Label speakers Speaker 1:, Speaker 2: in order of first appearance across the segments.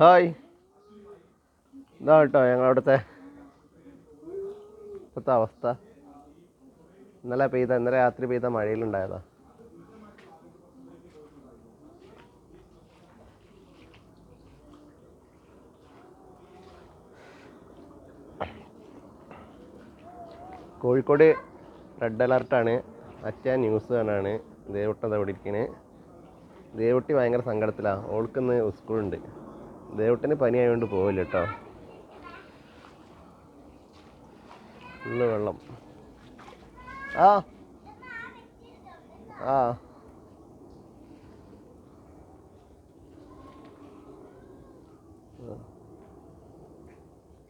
Speaker 1: Hi. ഇതാ കേട്ടോ ഞങ്ങളവിടുത്തെ ഇപ്പോഴത്തെ അവസ്ഥ. ഇന്നലെ പെയ്ത ഇന്നലെ രാത്രി പെയ്ത മഴയിലുണ്ടായതാ. കോഴിക്കോട് റെഡ് അലർട്ടാണ്. അച്ഛ ന്യൂസ് കാണാണ്. ദേവട്ടം അവിടെ ഇരിക്കുന്നത് ദേവട്ടി ഭയങ്കര സങ്കടത്തിലാണ് ഓൾക്കിന്ന് സ്കൂളുണ്ട്. ദേവട്ടിന് പനി ആയതുകൊണ്ട് പോവില്ല കേട്ടോ ഫുള്ള് വെള്ളം. ആ. ആ.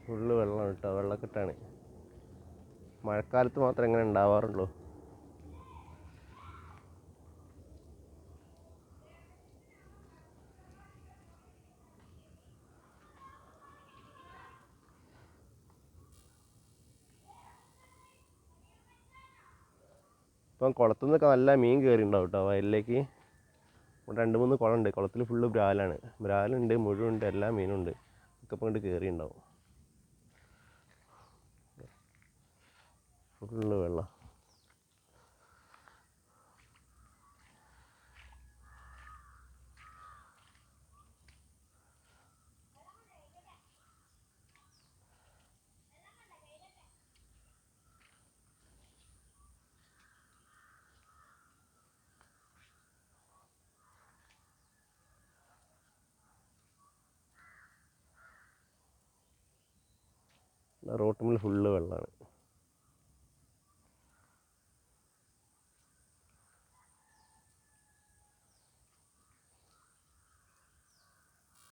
Speaker 1: ഫുള്ള് വെള്ളം കേട്ടോ വെള്ളക്കെട്ടാണ്. മഴക്കാലത്ത് മാത്രം ഇങ്ങനെ ഉണ്ടാവാറുള്ളൂ. ഇപ്പം കുളത്തു നിന്നൊക്കെ നല്ല മീൻ കയറിയിട്ടുണ്ടാവും കേട്ടോ വയലിലേക്ക്. ഇവിടെ രണ്ട് മൂന്ന് കുളമുണ്ട്. കുളത്തിൽ ഫുള്ള് ബ്രാലാണ്. ബ്രാലുണ്ട് മുഴുവുണ്ട് എല്ലാ മീനും ഉണ്ട് ഒക്കെ ഇപ്പം കണ്ട് കയറിയിട്ടുണ്ടാവും. ഫുള്ള് വെള്ളം. റോട്ടുമ്മിൽ ഫുള്ള് വെള്ളമാണ്